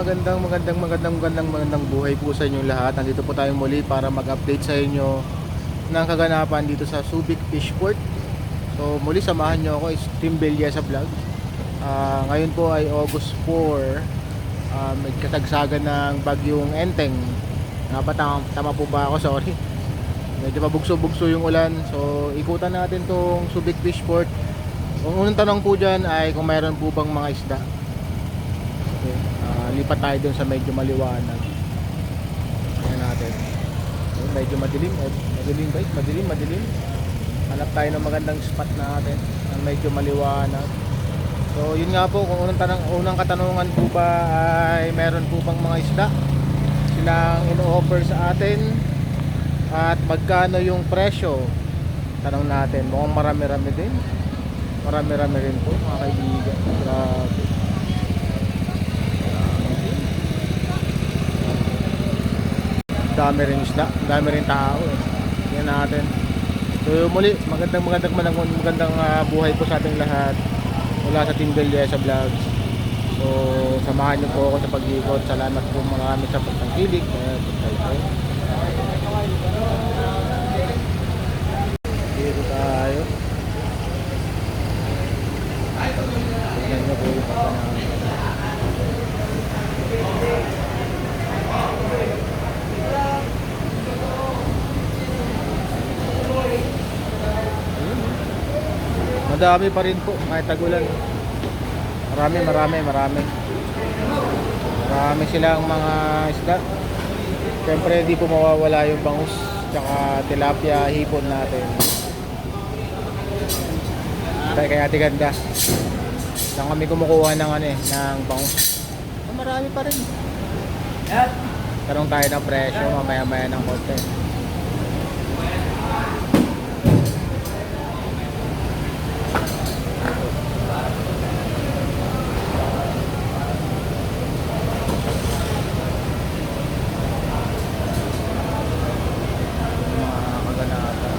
magandang magandang magandang magandang magandang buhay po sa inyong lahat. Nandito po tayo muli para mag-update sa inyo ng kaganapan dito sa Subic Fishport. So muli samahan nyo ako is Team Belia sa vlog. Ah, ngayon po ay August 4. Uh, may katagsagan ng bagyong Enteng. Nga ba tama, tama po ba ako? Sorry. Medyo pabugso-bugso yung ulan. So ikutan natin tong Subic Fishport. Ang unang tanong po dyan ay kung mayroon po bang mga isda. Okay. Lipat tayo dun sa medyo maliwanag. Ayan natin. Okay, medyo madilim. eh, Madilim guys. Madilim, madilim. Hanap tayo ng magandang spot natin. Na medyo maliwanag. So yun nga po, kung unang, tanong, unang katanungan po ba ay meron po bang mga isda silang ino-offer sa atin at magkano yung presyo tanong natin mukhang marami-rami din marami-rami rin po mga kaibigan grabe dami rin isda dami rin tao eh. yan natin. So muli magandang magandang magandang, magandang ah, buhay po sa ating lahat. Mula sa Team Belia sa vlogs. So samahan niyo po ako sa pag-ikot salamat po marami sa pagtangkilik. Ayan, subscribe dito tayo. Tignan niyo po yung pagkanaman Madami pa rin po kahit tagulan. Marami, marami, marami. Marami silang mga isda. Siyempre di po mawawala yung bangus tsaka tilapia, hipon natin. Kaya kaya ate ganda. Saan kami kumukuha ng ano eh, ng bangus. Ah, marami pa rin. Tanong tayo ng presyo mamaya maya ng konti. mga kaganapan.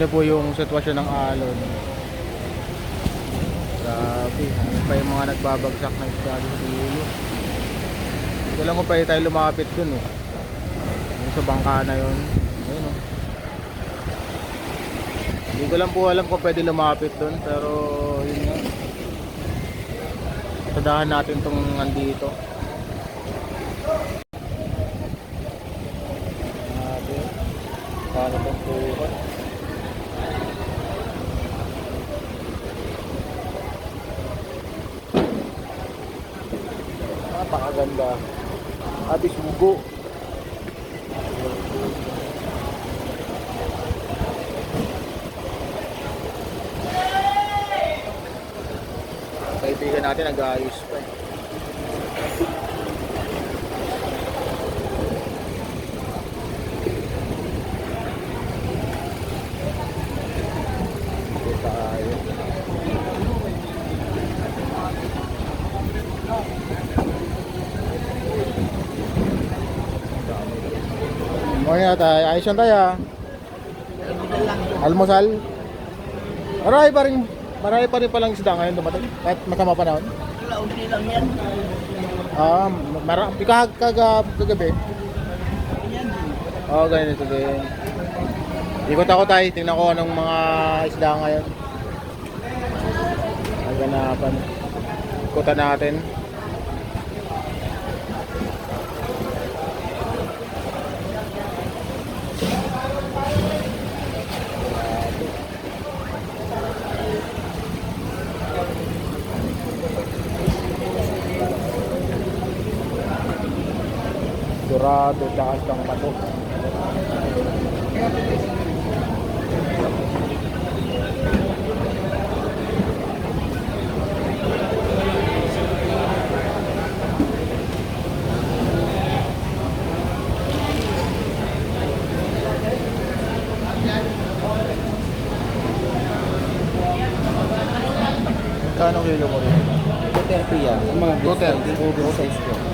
Niyo po yung sitwasyon ng alon. Grabe, ano pa yung mga nagbabagsak ng isda sa dulo. Ko lang kung pwede tayo lumapit dun eh. Yung sa bangka na yun. Ayun oh. Hindi ko lang po alam kung pwede lumapit dun pero yun nga. Tadahan natin tong nandito. Sugo. Kaibigan natin nag-aayos pa eh. Dito tayo. Morning na tayo. Ayos yan tayo. ah. Almusal. Marami pa rin, marami pa rin palang isda ngayon dumating. Kahit masama panahon. Wala, unti lang yan. Ah, marami. Kag kag kagabi. Oh, ganito din. Ikot ako tayo. Tingnan ko anong mga isda ngayon. Naganapan. Ikutan natin. Dorado, tsaka isang pato. Kano kilo mo rin? 230 yan. Mga 230. Over size ko.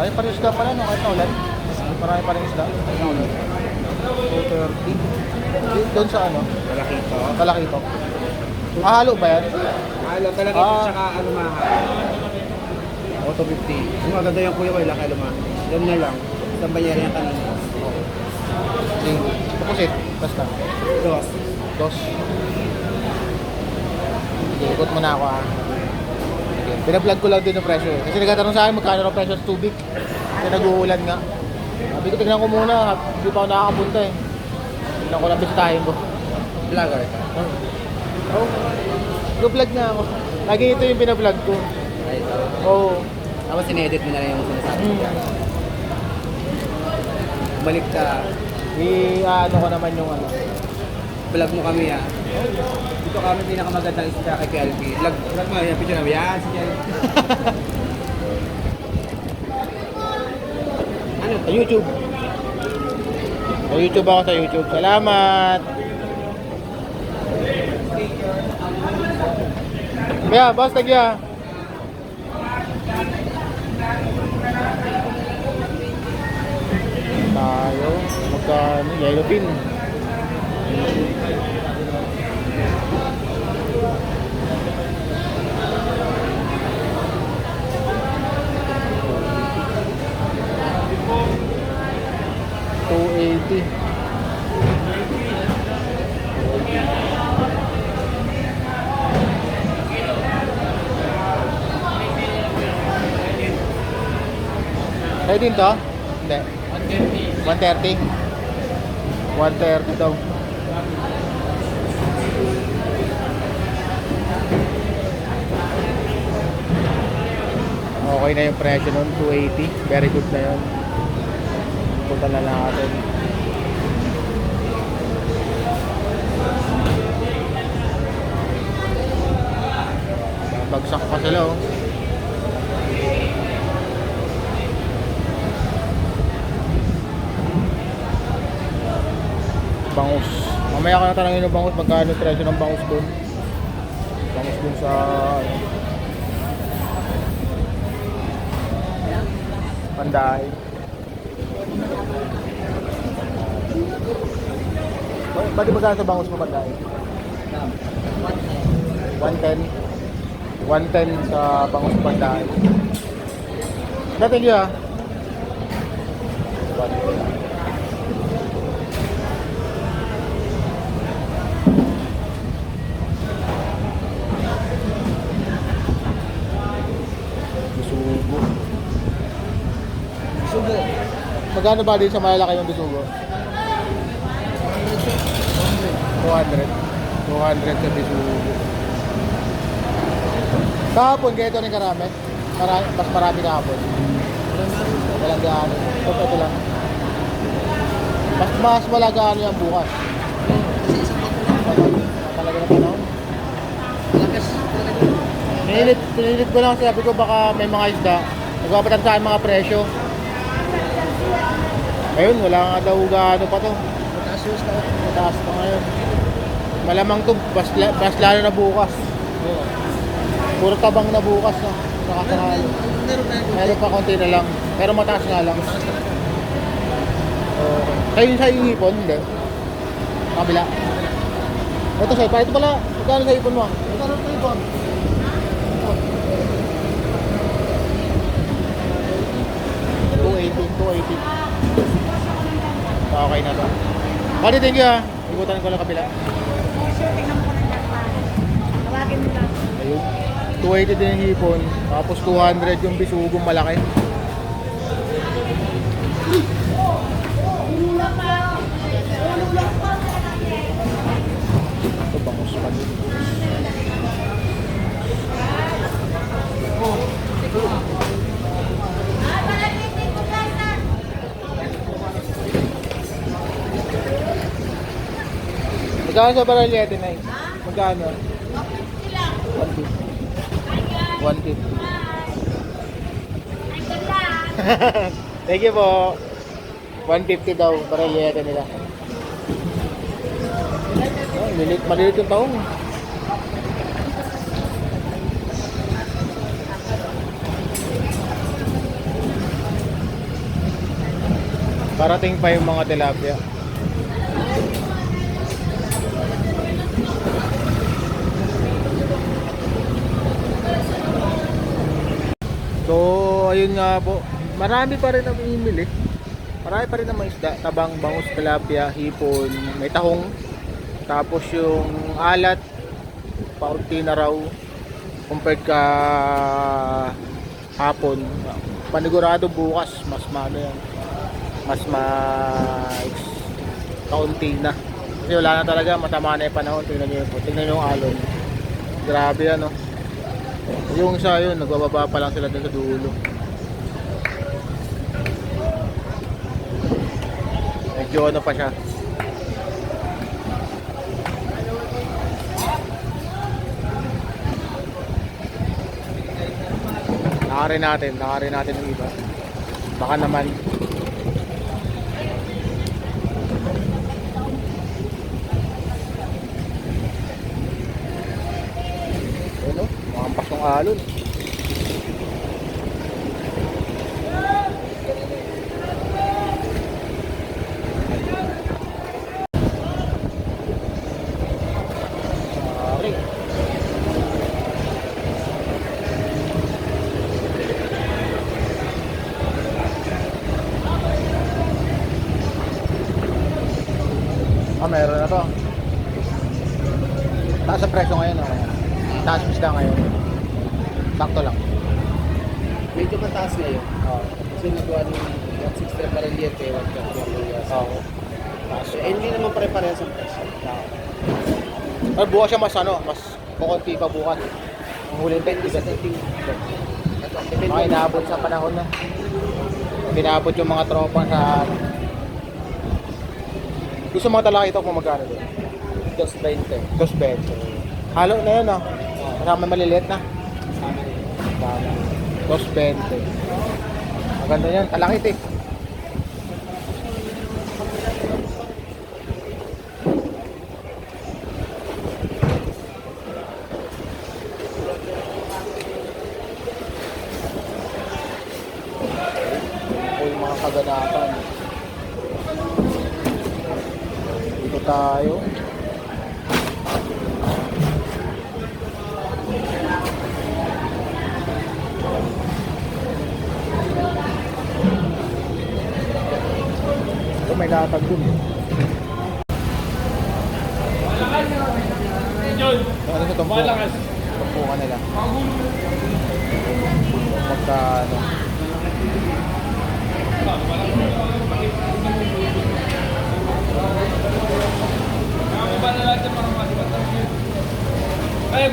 Marami pa rin isda pala no, kahit naulan. Marami pa rin isda. 230. Doon sa ano? Kalakito. Ah, halo ba yan? Halo talaga Ah. tsaka alumaha. Auto 50. Yung maganda yung kuya ko, ilang alumaha. Yan na lang. Isang banyera yung kanina. Sige. Pupusit. Basta. Dos. Dos. Ikot mo na ako ah. Sige. Pinablog ko lang din yung presyo. Kasi nagtatanong sa akin magkano ang presyo sa tubig. Kasi nag-uulan nga. Sabi ko, tignan ko muna. Hindi pa ako nakakapunta eh. Tignan ko lang bisitahin ko. Vlogger ka. Oh. Nag-vlog nga ako. Lagi ito yung pinablog ko. Ay. Oo. Tapos sinedit mo na lang yung sinasabi ko. Balik ka. I, ano ko naman yung ano. Vlog mo kami ah. Dito kami pinakamagandang isda kay PLP. Vlog, vlog mo, yan, picture namin. Yan, si PLP. ano? Sa YouTube. Sa YouTube ako sa YouTube. Salamat. Kaya, boss, tagya. Tayo. Magkano? Yellow pin. Two eighty. Ay din to? Hindi. 130. 130 daw. Okay na yung presyo nun, 280. Very good na yun. Punta na natin. Bagsak pa sila oh. Bangus. Mamaya ka na tanongin ng bangus magkano yung presyo ng bangus doon. Bangus doon sa ano. Panday. Ba- Ba't magkano sa bangus mo Panday? 110. 110 sa bangus Panday. Dating yun ah. 110. Bisugo. Sugo. Magkano ba din sa malalaki yung bisugo? 200. 200 sa bisugo. Kahapon, kaya ito rin karami. Marami, mas marami kahapon. Walang gaano. Ito, ito lang. Mas, mas wala gaano yan bukas. Talaga na panahon. Lakas talaga. Pinilit, pinilit ko lang sabi ko baka may mga isda. Nagpapatan sa mga presyo. Ayun, wala nga daw gaano pa to. Mataas yung stock. Mataas pa ngayon. Malamang to, bas, bas lalo na bukas. Puro tabang na bukas na. Nakakahalo. Meron yung Meron pa konti na lang. Pero mataas nga lang. Okay. Kayo sa hipon, hindi? Kabila. Ito sa Ito pala, magkano sa hipon mo? Magkano sa hipon? Two eighty, two eighty. Okay na to. Pati thank you ah. Ikutan ko lang kabila. Sure, tingnan mo ko ng jackpot. Tawagin mo lang. Ayun. 280 din yung hipon. Tapos 200 yung bisugong malaki. Ito bangus pa din. Magkano sa baralyete na yun? Magkano? 150. 150. Thank you po. 150 daw para yete nila. Oh, lilit, malilit yung taong. Parating pa yung mga tilapia. Yun nga po. Marami pa rin ang imili. Marami pa rin ang mga isda. Tabang, bangus, tilapia, hipon, may tahong. Tapos yung alat, paunti na raw. Compared ka hapon. Panigurado bukas, mas maano yan. Mas ma kaunti na. Kasi wala na talaga, matama na yung panahon. Tingnan nyo yun po. Tingnan nyo yung alon. Grabe ano. Yung isa yun, nagbababa pa lang sila dun sa dulo. Medyo ano pa siya. Nakarin natin, nakarin natin yung iba. Baka naman Ano? Makampas yung alon. Sorry. Ah, meron na to. Taas ang presyo ngayon, oh. Taas isda ngayon. Sakto lang. Medyo mataas ngayon. Oo. Kasi nagawa ng 160 pa rin liyan kaya 130 Oo. Taas Eh, hindi naman pare-parehas ang presyo. Ay, bukas siya mas ano, mas kukunti pa bukas. Ang huling bet, sa dating. Mga inaabot sa panahon na. Pinaabot yung mga tropa sa... Gusto mga talaki ito kung magkano doon? 220. 220. Halo na yun, oh. Marami maliliit na. Tama. 220. Maganda yan. Talakit eh. kaganapan. Dito tayo. Latag dun. Ano sa tumpo? Tumpo ka nila. Magkano? Ay,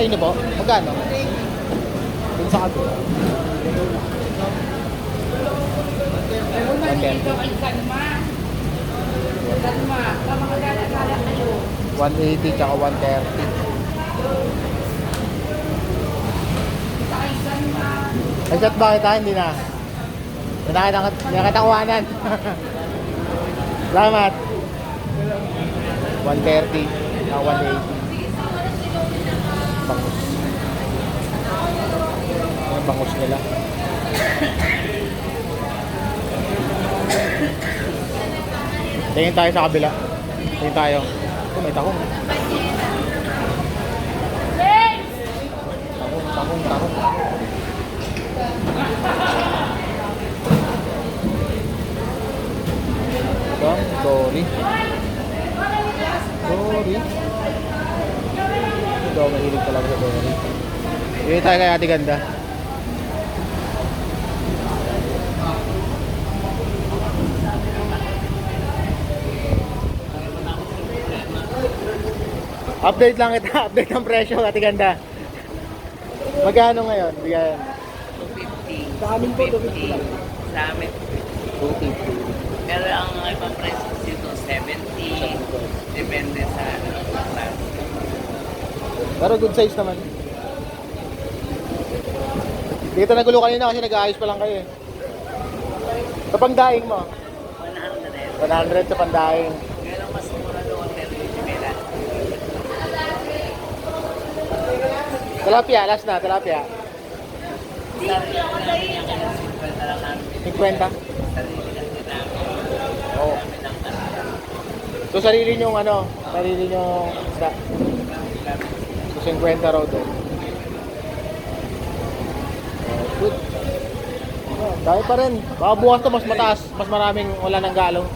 sa inyo po? Magkano? Dun sa kabila. Okay. 180 tsaka 130. Ay, shot bakit ha? Hindi na. Hindi na kita, hindi na kita kuhanan. Salamat. 130 tsaka 180. Bangus. Ang bangus nila. Tingin tayo sa kabila. Tingin tayo. Oh, may tahong. Tahong, tahong, tahong. Bang. Dory. Hindi ako mahilig talaga sa Dory. Bili tayo kay Ate Ganda. Update lang ito, update ang presyo, Ate Ganda. Magkano ngayon? Bigyan. 250. Sa amin po, 250 lang. Sa amin. 250. Pero ang ibang price dito, 70. Depende sa ano. Pero good size naman. Dito nagulo kanina kasi nag-aayos pa lang kayo eh. Sa pangdaing mo, 100 eh. 100 sa pandaing. Ngayon ang mas mura doon, pero hindi kailan. Tilapia, last na, tilapia. Sarili namin yung kaya 50 lang namin. 50. Sarili lang din namin. Oo. So sarili nyong ano, sarili nyong isda. So 50 raw doon. Good. Oh, dahil pa rin. Baka bukas to mas mataas, mas maraming wala ng galong.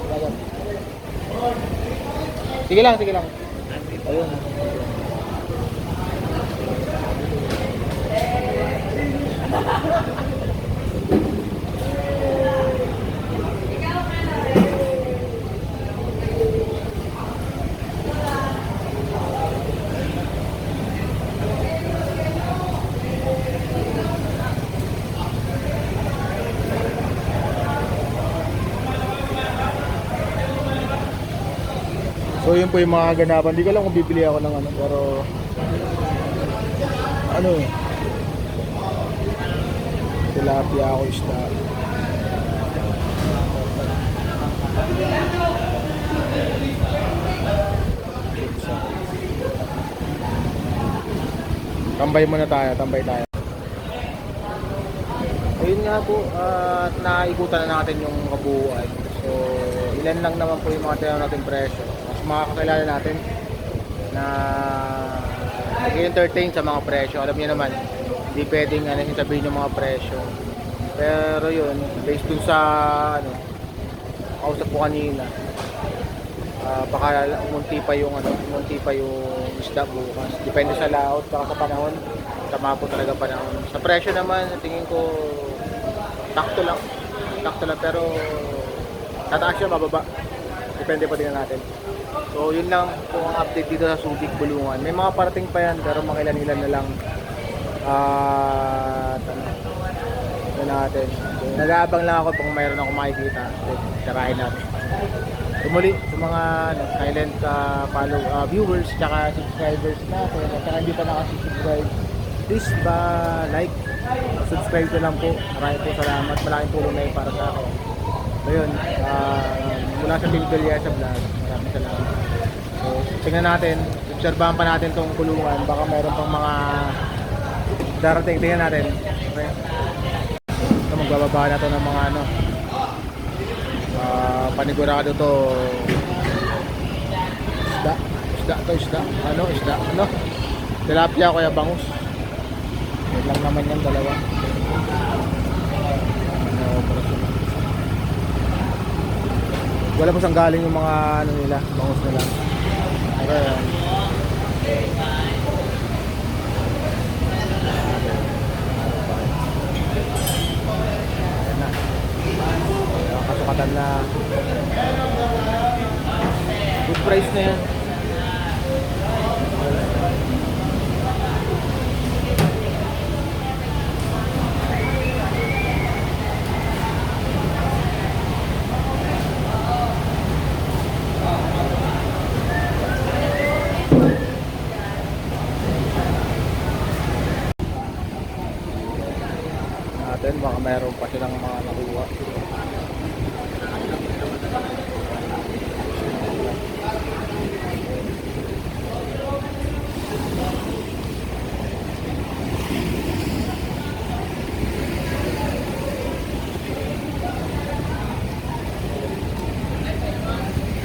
Sige lang, sige lang. Ayun. Po yung mga kaganapan. Hindi ko alam kung bibili ako ng ano, pero ano eh. Tilapia ako isda. Tambay muna tayo, tambay tayo. Ayun nga po, at naikutan na natin yung kabuuan. So, ilan lang naman po yung mga tinanong natin presyo. Mas makakakilala natin na nag-entertain sa mga presyo. Alam niyo naman, hindi pwedeng ano, sabihin yung mga presyo. Pero yun, based dun sa ano, kausap ko kanina, ah, baka umunti pa yung ano, umunti pa yung isda bukas. Depende sa laot, baka sa panahon, tama po talaga panahon. Sa presyo naman, tingin ko takto lang. Takto lang pero tataas siya bababa. Depende pa din natin. So yun lang po ang update dito sa Subic Bulungan. May mga parating pa yan pero mga ilan-ilan na lang. Ah, uh, ano natin. Nag-aabang lang ako kung mayroon akong makikita. Tarahin natin. So muli, sa mga ano, silent uh, follow uh, viewers tsaka subscribers natin at saka hindi pa nakasubscribe please ba like subscribe ko lang po maraming po salamat malaking tulong na para sa akin so yun uh, mula sa Team Goliath sa vlog maraming salamat so tingnan natin. Obserbahan pa natin tong kulungan. Baka mayroon pang mga darating. Tingnan natin. Okay so magbababa na to ng mga ano. Uh, panigurado to. Isda. Isda to isda. Ano isda. Ano? Tilapia kaya bangus. Yun lang naman yan dalawa. Ano wala po saan galing yung mga ano nila bangus nila na. Kasukatan na good price na yan natin baka meron pa silang mga nakuha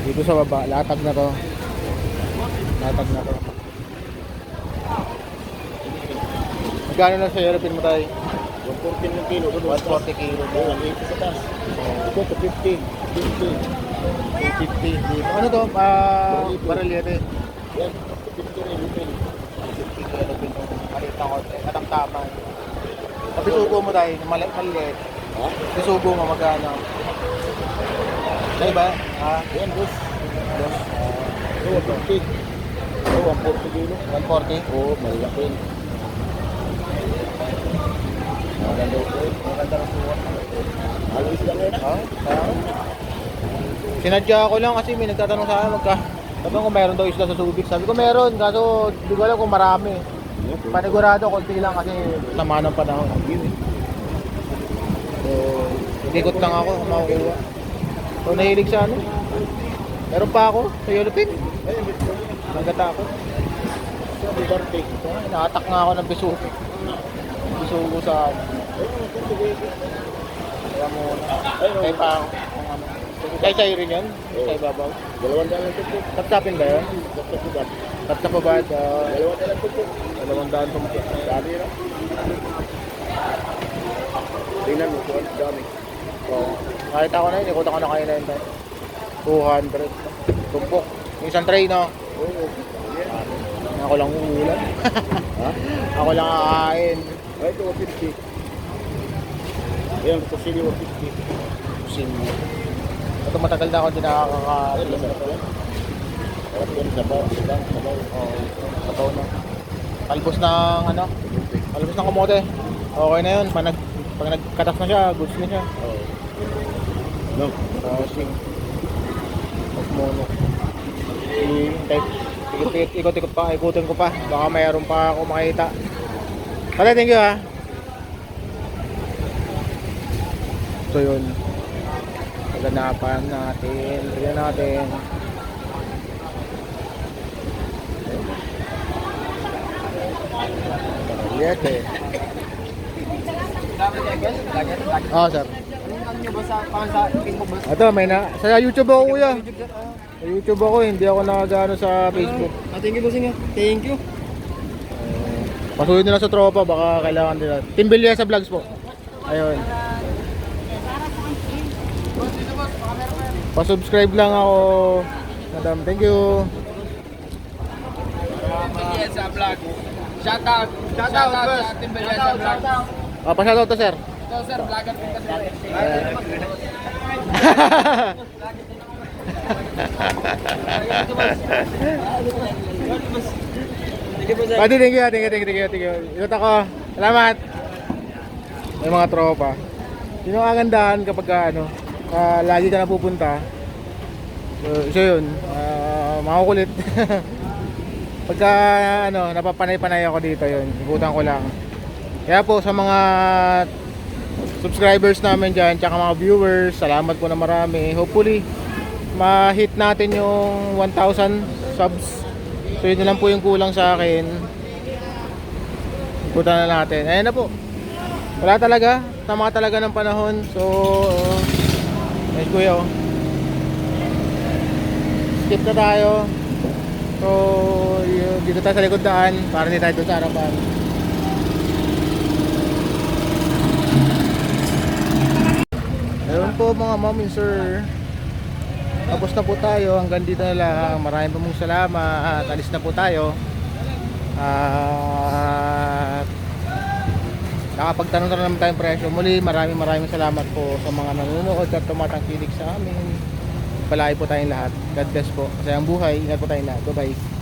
dito sa baba latag na to latag na to magkano na sa European mo tayo 114 ng kilo. 140 kilo Oo, 80 sa taas. Ito, 250. 50. 250 dito. Ano to? Ah, baralyete. Yan, 250 rin. Retail. 50 kilo dito. Maliit na konti. Katamtaman. Kapag subo mo tayo, maliit, maliit. Ha? Isubo mo magkano? Ay ba? Ha? Yan, boss. Dos. Oo, 150. Oo, 140 kilo. 140? Oo, malaki. Maganda ito eh. Maganda ah. Sinadya ko lang kasi may nagtatanong sa akin magka sabi ko mayroon daw isla sa Subic. Sabi ko meron, kaso hindi ko alam kung marami. Panigurado, konti lang kasi sama ng panahon. So, ikikot lang ako makukuha. So, nahilig sa ano? Meron pa ako sa Yolopin. Ayun, ito. Nagata ako. Sabi, birthday. So, naatak nga ako ng bisugo. Bisugo sa sige. Kaya muna. Kaya pa ako. Kaya sa'yo rin yun? Sa ibabaw? Dalawang daan lang tumpok. Tap-tapin ba yun? Ko ba? Tap-tap ba? Uh, Dalawang daan lang tumpok. dalawang daan tumpok. Dami na. Tingnan mo, kung dami. Oo. Kahit ako na yun, ikutan ko na kayo na yun. tayo. 200. Tumpok. Yung isang tray, no? Oo. Ako lang uulan. Ha? Ako lang kakain. Ay, ito 150. Ayan, kusili 150. Sim. Ito matagal na ako hindi nakakakain. Sarap yan, sabaw, sabaw, sabaw. Oo. Totoo na. Talbos ng ano? Talbos ng kamote. Okay na yun. Pag, nag, pag nagkatas na siya, goods na siya. Oo. No. Crossing. Pagmono. Hintay. Ikot, ikot, ikot pa. Ikutin ko pa. Baka mayroon pa ako makita. Pala, thank you ha. So yun. Paganapan natin. Tignan natin. Lihat eh. Oo, sir. Ito, may na... Sa YouTube ako, kuya. Sa YouTube ako, hindi ako nakagano sa Facebook. Ah, thank you, bossing. Thank you. Pasuhin nila sa tropa, baka kailangan nila. Team Bilya sa vlogs po. Ayun. Pa-subscribe lang ako. Madam, thank you. Yes, sa vlog. Shout out. Shout out, boss. Sa Team Beleza vlog. Ah, pa-shoutout to, sir. So, sir, vlogger din kasi. Thank you, thank you, thank you, thank you, thank you. Ikot ako. Salamat. May mga tropa. Yun ang kagandahan kapag ka, ano, ah, lagi ka napupunta. So, so yun, ah, makukulit. Pagka ano, napapanay-panay ako dito yun, ikutan ko lang. Kaya po sa mga subscribers namin dyan, tsaka mga viewers, salamat po na marami. Hopefully, ma-hit natin yung 1,000 subs. So yun na lang po yung kulang sa akin. Ikutan na natin. Ayan na po. Wala talaga. Tama talaga ng panahon. So, uh, ayos kuya oh. Skip na tayo. So, yun, dito tayo sa likod daan para hindi tayo doon sa harapan. Ayun po mga ma'am and sir. Tapos na po tayo. Hanggang dito na lang. Maraming po mong salamat. Alis na po tayo. At nakapagtanong na naman tayong presyo. Muli maraming maraming salamat po sa mga nanonood at tumatangkilik sa amin. Palagi po tayong lahat. God bless po. Kasi ang buhay. Ingat po tayong lahat. Bye bye.